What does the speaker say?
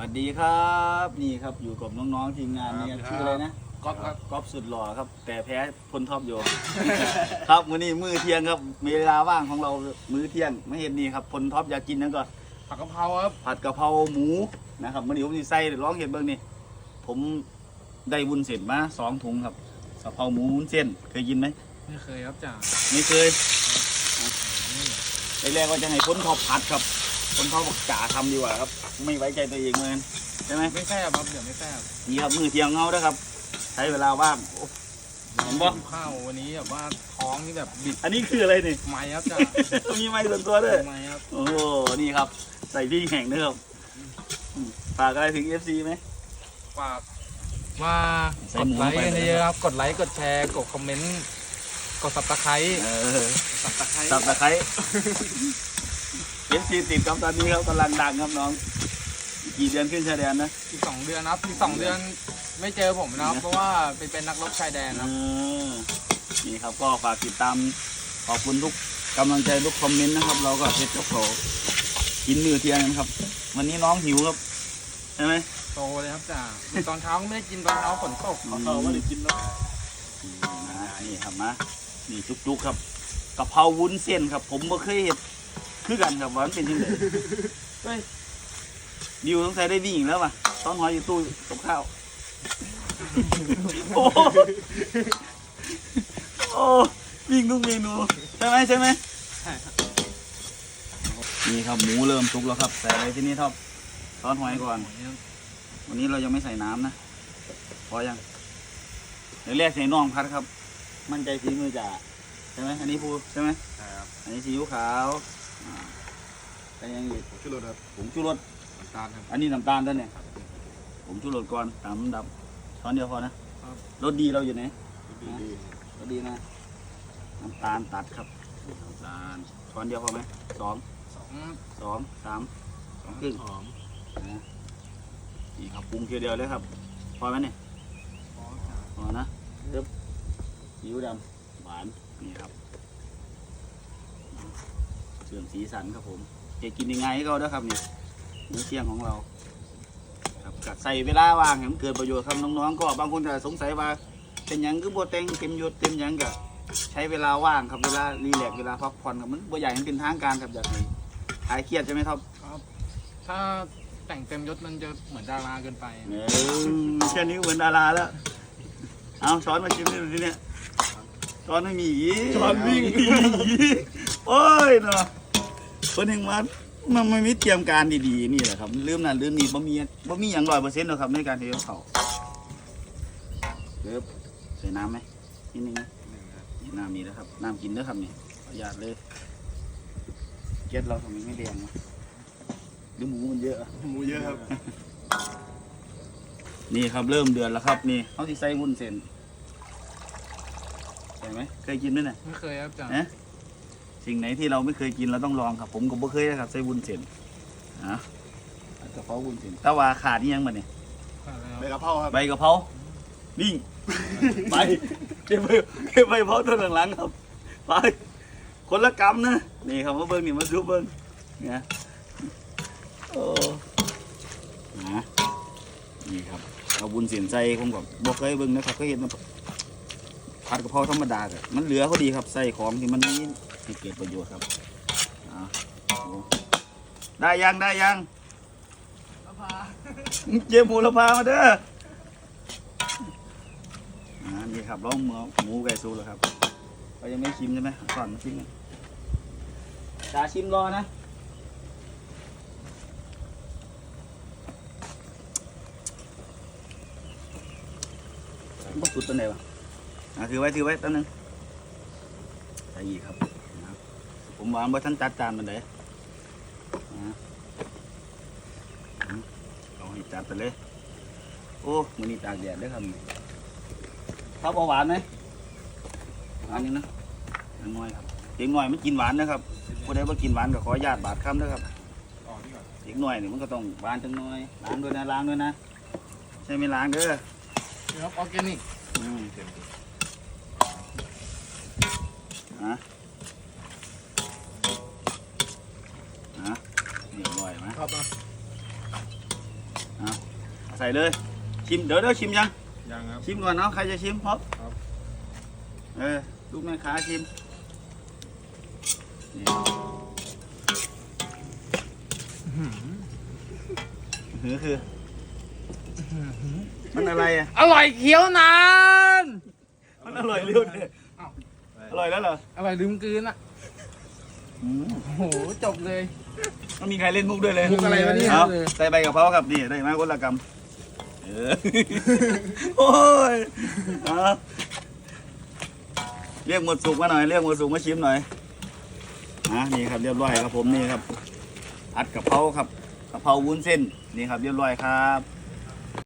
วัสดีครับ นี่ครับอยู่กับน้องๆทีมงานนี่ครับชื่ออะไรนะก๊อฟครับก๊อฟสุดหล่อครับ แต่แพ้พลท็อปโย ครับมื้อนี้มื้อเที่ยงครับมีเวลาว่างของเรามื้อเที่ยงไม่เห็นนี่ครับพลท็อปอยากกินนั่นก็ผักกะเพราครับผัดกะเพราหมูนะครับมื้อนี้ผมสิใส่ร้องเห็นเบิ่งนี่ผมได้วุ้นเส้นมาสองถุงครับกะเพราหมูวุ้นเส้นเคยกินไหมไม่เคยครับจ่าไม่เคยแรกๆว่าจะให้พ้นท็อปผัดครับ พ้นท็อปบอกจ๋าทำดีกว่าครับ ไม่ไว้ใจตัวเองเลยใช่ไหมไม่แซ่บครับเดี๋ยวไม่แซ่บนี่ครับมือเที่ยงเงาด้วยครับ ใช้เวลาว่างโอ้เห็นบ่หิวข้าววันนี้แบบว่าท้องนี่แบบบิดอันนี้คืออะไรนี่ ไหมครับจ่ามีไม้ส่วนตัวด้วยไหมครับโอ้โหนี่ครับ ใส่พี่แข่งด้วยครับอืมฝากอะไรถึง FC ไหมฝากว่าใส่กดหมูไลค์ไปกันเลยเยอะๆครับ กดไลค์ กดแชร์ กดคอมเมนต์ กดซับสไครต์เออซับสไครต์สับตะไคร้ FC ติดครับตอนนี้ครับกำลังดังครับน้องอีกกี่เดือนขึ้นชายแดนนะอีกสองเดือนครับอีกสองเดือนไม่เจอผมนะครับ เพราะว่าเป็นเป็นนักรบชายแดนเอครับอนี่ครับก็ฝากติดตามขอบคุณทุกกำลังใจทุกคอมเมนต์นะครับ เราก็เพชรกับเขากินมือเที่ยงกันครับ วันนี้น้องหิวครับใช่ไหม โตเลยครับจ่าตอนเช้าก็ไม่ได้กินตอนเช้าฝนตกเออว่าได้กินแล้วนี่ครับมานี่จุกๆครับกะเพราวุ้นเส้นครับ ผมบ่เคยเห็น คือกันครับว่ามันเป็นยังไงเฮ้ยดิวต้องใส่ได้วิ่งอีกแล้วป่ะต้องหอยอยู่ตู้กับข้าวโอ้โอ้วิ่งทุกเมนูใช่ไหมใช่ไหมใช่ครับนี่ครับหมูเริ่มสุกแล้วครับใส่อะไรที่นี่ท็อปซอสหอยก่อน วันนี้เรายังไม่ใส่น้ำนะพอยังเดี๋ยวแรกใส่น่องพัดครับ มั่นใจฝีมือจ่าใช่ไหมอันนี้พูใช่ไหมใช่ครับอันนี้ซีอิ๊วขาวอ่า แต่ยังอีกชื่อรถครับผงชูรสน้ำตาลครับ อันนี้น้ำตาลด้วยเนี่ยผมชูรสก่อนตามลำดับช้อนเดียวพอนะครับ รสดีเราอยู่ไหนรสดีนะน้ำตาลตัดครับน้ำตาลช้อนเดียวพอไหมสองสองสองสามสองครึ่งหอมนะนี่ครับปรุงเทียวเดียวเลยครับพอไหมเนี่ยพอจ่าพอนะเริ่มซีอิ๊วดำหวานนี่ครับ เสื่อมสีสันครับผมจะกินยังไงให้เขาด้วยครับนี่มื้อเที่ยงของเราครับกัดใส่เวลาว่างให้มันเกิดประโยชน์ครับน้องๆก็บางคนจะสงสัยว่า เป็นหยังคือบัเต็งเต็มยศเต็มหยังกับใช้เวลาว่างครับเวลารีแลกซ์เวลาพักผ่อนครับมันบ่อยากให้เป็นทางการครับอยากให้หายเครียดใช่ไหมครับครับ ถ้าแต่งเต็มยศมันจะเหมือนดาราเกินไป เออแค่นี้ก็เหมือนดาราแล้ว เอาช้อนมาชิมดูสิเนี่ยช้อนไม่มีอีกช้อนวิ่ง โอ้ยเนาะ คนหนึ่งมันมันไม่มีเตรียมการดีๆนี่แหละครับลืมนั่นลืมนี่บ่มีบ่มีอย่างร้อยเปอร์เซ็นต์หรอกครับในการเทเขาเดี๋ยวใส่น้ำไหมนิดนึงนะน้ำนี่นะครับ น้ำกินเด้อครับนี่ประหยัดเลยเก็ดเราทำไมไม่แดงวะหรือหมูมันเยอะอะหมูเยอะครับ นี่ครับเริ่มเดือนแล้วครับ นี่เขาที่ใส่วุ้นเส้นใช่ไหมเคยกินไหมเนี่ยไม่เคยครับจ่านะ สิ่งไหนที่เราไม่เคยกินเราต้องลองครับ ผมก็บ่เคยนะครับใส่วุ้นเส้นนะกระเพราวุ้นเส้นแต่ว่าขาดนี่ยังมาเนี่ยใบกะเพราครับใบกะเพรานิ่งไปเก็บใบเก็บใบกะเพราตัวหลังๆครับไปคนละกำนะนี่ครับมาเบิ้งนี่มาดูเบิ้งเนี่ยโอ้นะนี่ครับเอาบุญเสียนใจผมกับบ่เคยเบิ้งนะครับก็เห็นมันผัดกะเพราธรรมดากับมันเหลือก็ดีครับใส่ของที่มันมี ให้เกิดประโยชน์ครับได้ยังได้ยังเยี่ยหมูละพามาเด้อนี่ครับร้องหมูหมูไก่ซูแล้วครับเรายังไม่ชิมใช่ไหมก่อนมาชิมกันจาชิมรอนะบ่สุดตัวไหนวะถือไว้ถือไว้ตั้งนึงใส่อีกครับ ผมวางไว้ท่านจัดจานมันเลยอะอืมเอาให้จัดไปเลย โอ้มือนี้ตากแดดเด้วยครับครับเอาหวานไหมหวานนี่นะอันน้อยครับเด็กน้อยมันกินหวานนะครับผู้ใดว่ากินหวานก็ขออนุญาตบาดคำนะครับอ๋อนี่ก่อนเด็กน้อยนี่มันก็ต้องหวานจังน้อยล้างด้วยนะล้างด้วยนะใช่ไหมล้างเด้อนี่ครับออร์แกนิกอืมฮะ ฮะเรียบร้อยไหมครับอใส่เลย ชิมเดี๋ยวเดี๋ยวชิมยัง ยังครับ ชิมก่อนเนาะใครจะชิมครับครับ เออลูกแม่ค้าชิมนี่หือคือ มันอะไรอะ อร่อยเคี้ยวนาน มันอร่อยเร็วเนี่ยอร่อยแล้วเหรอ อร่อยลืมกลืนอะอืม โอ้โหจบเลยมันมีใครเล่นมุกด้วยเลยมุกอะไรวะเนี่ยเอาใส่ใบกะเพราครับนี่ได้มาคนละกำเออ โอ้ยเอาเรียกหมดสุกมาหน่อยเรียกหมดสุกมาชิมหน่อยอะนี่ครับเรียบร้อยครับผมนี่ครับผัดกะเพราครับกะเพราวุ้นเส้นนี่ครับเรียบร้อยครับ